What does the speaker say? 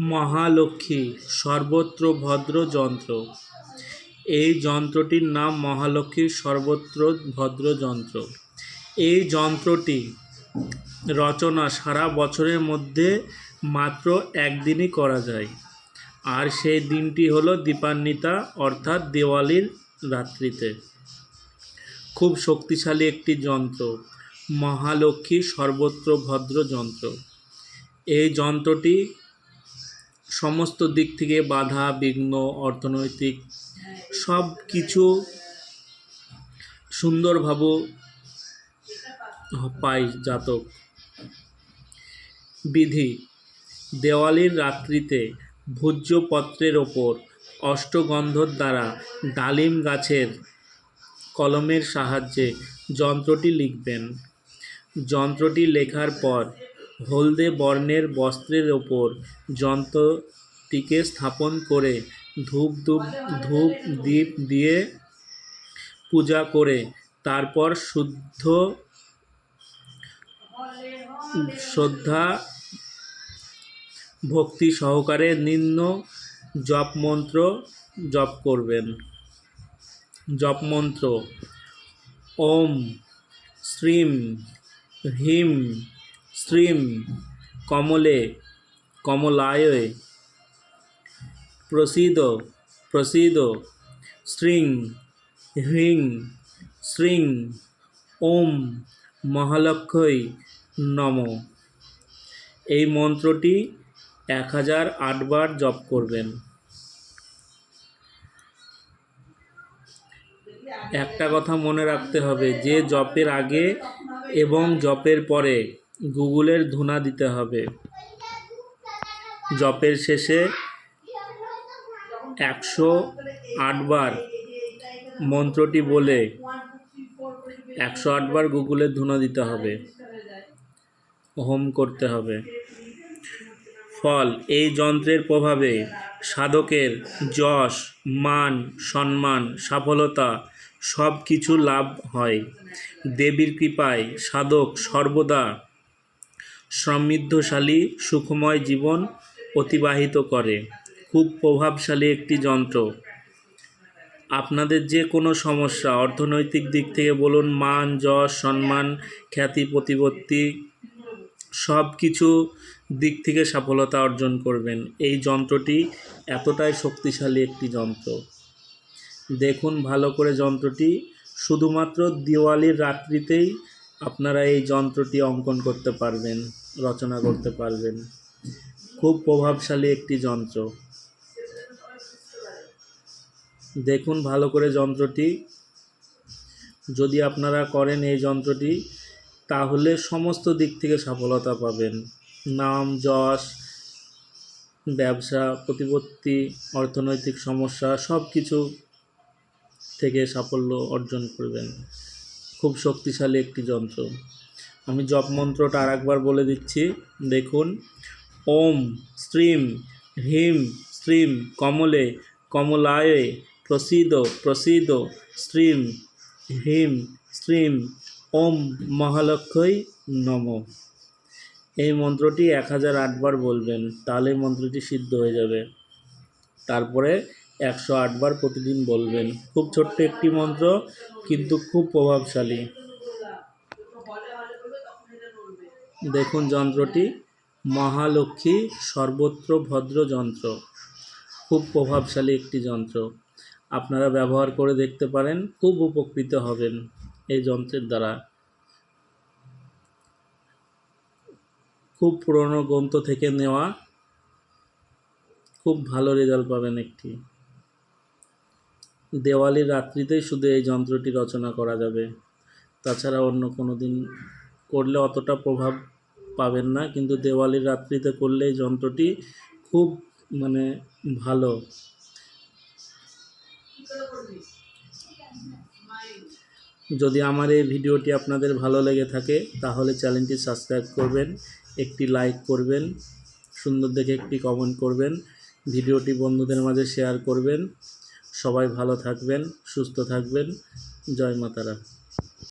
মহালক্ষ্মী, সর্বত্র ভদ্র যন্ত্র। এই যন্ত্রটির নাম মহালক্ষ্মীর সর্বত্র ভদ্র যন্ত্র। এই যন্ত্রটি রচনা সারা বছরের মধ্যে মাত্র একদিনই করা যায়। আর সেই দিনটি হলো দীপান্বিতা, অর্থাৎ দেওয়ালির রাত্রিতে। খুব শক্তিশালী একটি যন্ত্র, মহালক্ষ্মী সর্বত্র ভদ্র যন্ত্র। এই যন্ত্রটি সমস্ত দিক থেকে বাধা, বিঘ্ন, অর্থনৈতিক সব কিছু সুন্দরভাবে পায় জাতক। বিধি, দেওয়ালির রাত্রিতে ভোজ্যপত্রের ওপর অষ্টগন্ধর দ্বারা ডালিম গাছের কলমের সাহায্যে যন্ত্রটি লিখবেন। যন্ত্রটি লেখার পর হলদে বর্ণের বস্ত্রের ওপর যন্ত্রটিকে স্থাপন করে ধূপ ধূপ ধূপ দ্বীপ দিয়ে পূজা করে। তারপর শুদ্ধ শ্রদ্ধা, ভক্তি সহকারে নিম্ন জপমন্ত্র জপ করবেন। জপমন্ত্র। ওম, শ্রীম হ্রিম শ্রীম কমলে কমলায় প্রসিদ প্রসিদ শ্রীং হ্রিং শ্রীং ওম মহালক্ষই নম। এই মন্ত্রটি এক হাজার আটবার জপ করবেন। একটা কথা মনে রাখতে হবে, যে জপের আগে এবং জপের পরে গুগলের ধুনা দিতে হবে। জপের শেষে একশো আটবার মন্ত্রটি বলে একশো আটবার গুগলের ধুনা দিতে হবে। হোম করতে হবে। ফল, এই যন্ত্রের প্রভাবে সাধকের যশ, মান, সম্মান সফলতা সব কিছু লাভ হয়। দেবীর কৃপায় সাধক সর্বদা সমৃদ্ধশালী সুখময় জীবন অতিবাহিত করে। খুব প্রভাবশালী একটি যন্ত্র। আপনাদের যে কোনো সমস্যা, অর্থনৈতিক দিক থেকে বলুন, মান, যশ, সম্মান, খ্যাতি, প্রতিপত্তি সব কিছু দিক থেকে সফলতা অর্জন করবেন। এই যন্ত্রটি এতটাই শক্তিশালী একটি যন্ত্র। দেখুন ভালো করে যন্ত্রটি। শুধুমাত্র দিওয়ালির রাত্রিতেই আপনারা এই যন্ত্রটি অঙ্কন করতে পারবেন। রচনা করতে পারবেন। খুব প্রভাবশালী একটি যন্ত্র। দেখুন ভালো করে যন্ত্রটি। যদি আপনারা করেন এই যন্ত্রটি, তাহলে সমস্ত দিক থেকে সফলতা পাবেন। নাম, যশ, ব্যবসা, প্রতিপত্তি, অর্থনৈতিক সমস্যা সব কিছু থেকে সাফল্য অর্জন করবেন। খুব শক্তিশালী একটি যন্ত্র। আমি জপ মন্ত্রটা আর একবার বলে দিচ্ছি। দেখুন, ওম স্ত্রীম হ্রিম স্ত্রীম কমলে কমলায় প্রসিদ প্রসিদ স্ত্রীম হ্রিম স্ত্রীম ওম মহালক্ষই নম। এই মন্ত্রটি এক হাজার আটবার বলবেন, তাহলে মন্ত্রটি সিদ্ধ হয়ে যাবে। তারপরে একশো আটবার প্রতিদিন বলবেন। খুব ছোট্ট একটি মন্ত্র, কিন্তু খুব প্রভাবশালী। দেখুন যন্ত্রটি। মহালক্ষ্মী সর্বত্র ভদ্র যন্ত্র। খুব প্রভাবশালী একটি যন্ত্র। আপনারা ব্যবহার করে দেখতে পারেন, খুব উপকৃত হবেন এই যন্ত্রের দ্বারা। খুব পুরনো গ্রন্থ থেকে নেওয়া, খুব ভালো রেজাল্ট পাবেন একটি। দেওয়ালির রাত্রিতেই শুধু এই যন্ত্রটি রচনা করা যাবে। তাছাড়া অন্য কোনো দিন করলে অতটা প্রভাব পাবেন না, কিন্তু দেওয়ালির রাত্রিতে করলে এই যন্ত্রটি খুব মানে ভালো। যদি আমার এই ভিডিওটি আপনাদের ভালো লেগে থাকে, তাহলে চ্যানেলটি সাবস্ক্রাইব করবেন, একটি লাইক করবেন, সুন্দর দেখে একটি কমেন্ট করবেন, ভিডিওটি বন্ধুদের মাঝে শেয়ার করবেন। সবাই ভালো থাকবেন, সুস্থ থাকবেন। জয় মাতারা।